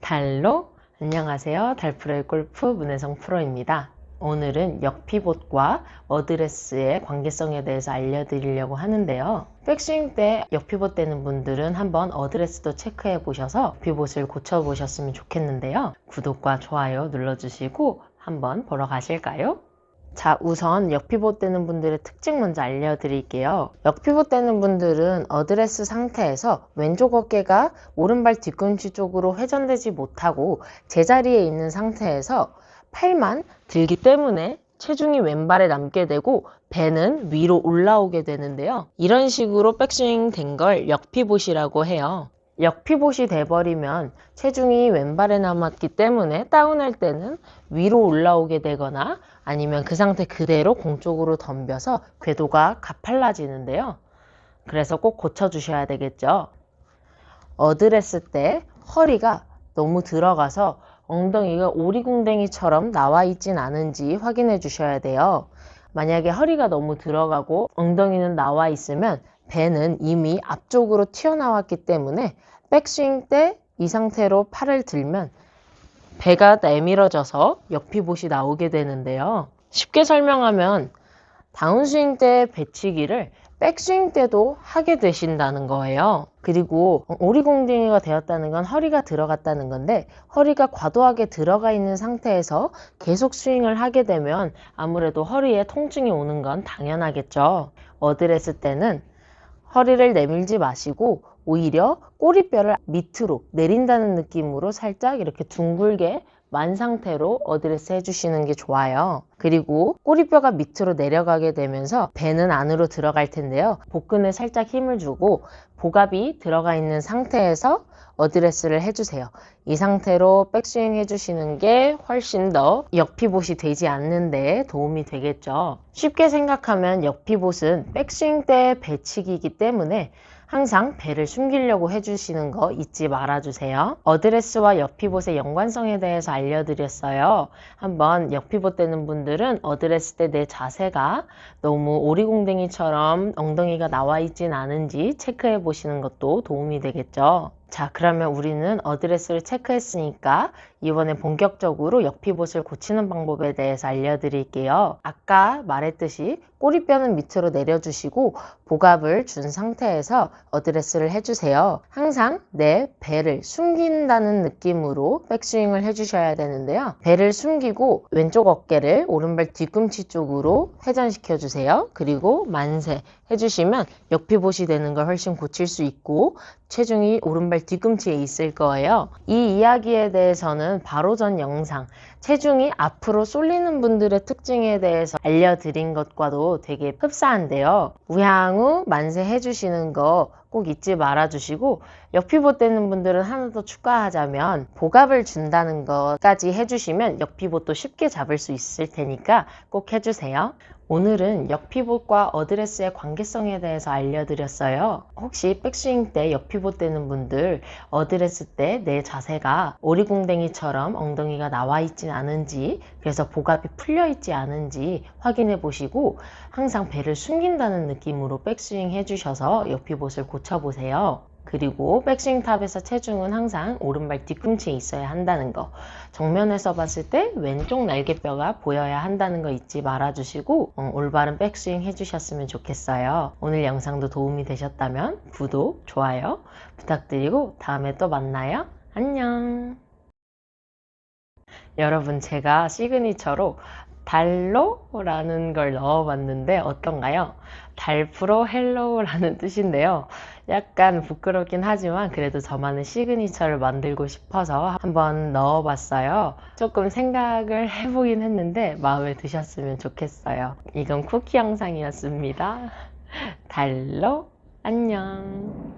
달로 안녕하세요. 달프로의 골프 문혜성 프로입니다. 오늘은 역피봇과 어드레스의 관계성에 대해서 알려드리려고 하는데요. 백스윙 때 역피봇 되는 분들은 한번 어드레스도 체크해 보셔서 역피봇을 고쳐 보셨으면 좋겠는데요. 구독과 좋아요 눌러주시고 한번 보러 가실까요? 자, 우선 역피봇 되는 분들의 특징 먼저 알려드릴게요. 역피봇 되는 분들은 어드레스 상태에서 왼쪽 어깨가 오른발 뒤꿈치 쪽으로 회전되지 못하고 제자리에 있는 상태에서 팔만 들기 때문에 체중이 왼발에 남게 되고 배는 위로 올라오게 되는데요. 이런 식으로 백스윙 된 걸 역피봇이라고 해요. 역피봇이 돼버리면 체중이 왼발에 남았기 때문에 다운할 때는 위로 올라오게 되거나 아니면 그 상태 그대로 공 쪽으로 덤벼서 궤도가 가팔라지는데요. 그래서 꼭 고쳐주셔야 되겠죠. 어드레스 때 허리가 너무 들어가서 엉덩이가 오리궁뎅이처럼 나와 있진 않은지 확인해 주셔야 돼요. 만약에 허리가 너무 들어가고 엉덩이는 나와 있으면 배는 이미 앞쪽으로 튀어나왔기 때문에 백스윙 때 이 상태로 팔을 들면 배가 내밀어져서 역피봇이 나오게 되는데요. 쉽게 설명하면 다운스윙 때 배치기를 백스윙 때도 하게 되신다는 거예요. 그리고 오리공댕이가 되었다는 건 허리가 들어갔다는 건데 허리가 과도하게 들어가 있는 상태에서 계속 스윙을 하게 되면 아무래도 허리에 통증이 오는 건 당연하겠죠. 어드레스 때는 허리를 내밀지 마시고 오히려 꼬리뼈를 밑으로 내린다는 느낌으로 살짝 이렇게 둥글게 만 상태로 어드레스 해주시는 게 좋아요. 그리고 꼬리뼈가 밑으로 내려가게 되면서 배는 안으로 들어갈 텐데요. 복근에 살짝 힘을 주고 복압이 들어가 있는 상태에서 어드레스를 해주세요. 이 상태로 백스윙 해주시는 게 훨씬 더 역피봇이 되지 않는데 도움이 되겠죠. 쉽게 생각하면 역피봇은 백스윙 때 배치기이기 때문에 항상 배를 숨기려고 해주시는 거 잊지 말아주세요. 어드레스와 역피봇의 연관성에 대해서 알려드렸어요. 한번 역피봇 되는 분들은 어드레스 때 내 자세가 너무 오리공댕이처럼 엉덩이가 나와 있진 않은지 체크해 보시는 것도 도움이 되겠죠. 자, 그러면 우리는 어드레스를 체크했으니까 이번에 본격적으로 역피봇을 고치는 방법에 대해서 알려드릴게요. 아까 말했듯이 꼬리뼈는 밑으로 내려주시고 복압을 준 상태에서 어드레스를 해주세요. 항상 내 배를 숨긴다는 느낌으로 백스윙을 해주셔야 되는데요. 배를 숨기고 왼쪽 어깨를 오른발 뒤꿈치 쪽으로 회전시켜 주세요. 그리고 만세 해주시면 역피봇이 되는 걸 훨씬 고칠 수 있고 체중이 오른발 뒤꿈치에 있을 거예요. 이 이야기에 대해서는 바로 전 영상 체중이 앞으로 쏠리는 분들의 특징에 대해서 알려드린 것과도 되게 흡사한데요. 우향우 만세 해주시는 거꼭 잊지 말아주시고 역피봇 되는 분들은 하나 더 추가하자면 복압을 준다는 것까지 해주시면 역피봇도 쉽게 잡을 수 있을 테니까 꼭 해주세요. 오늘은 역피봇과 어드레스의 관계성에 대해서 알려드렸어요. 혹시 백스윙 때 역피봇 되는 분들 어드레스 때 내 자세가 오리궁댕이처럼 엉덩이가 나와 있진 않은지 그래서 복압이 풀려 있지 않은지 확인해 보시고 항상 배를 숨긴다는 느낌으로 백스윙 해주셔서 역피봇을 고쳐보세요. 그리고 백스윙 탑에서 체중은 항상 오른발 뒤꿈치에 있어야 한다는 거. 정면에서 봤을 때 왼쪽 날개뼈가 보여야 한다는 거 잊지 말아주시고 어, 올바른 백스윙 해주셨으면 좋겠어요. 오늘 영상도 도움이 되셨다면 구독, 좋아요 부탁드리고 다음에 또 만나요. 안녕. 여러분 제가 시그니처로 달로라는 걸 넣어봤는데 어떤가요? 달프로 헬로우라는 뜻인데요. 약간 부끄럽긴 하지만 그래도 저만의 시그니처를 만들고 싶어서 한번 넣어봤어요. 조금 생각을 해보긴 했는데 마음에 드셨으면 좋겠어요. 이건 쿠키 영상이었습니다. 달로 안녕.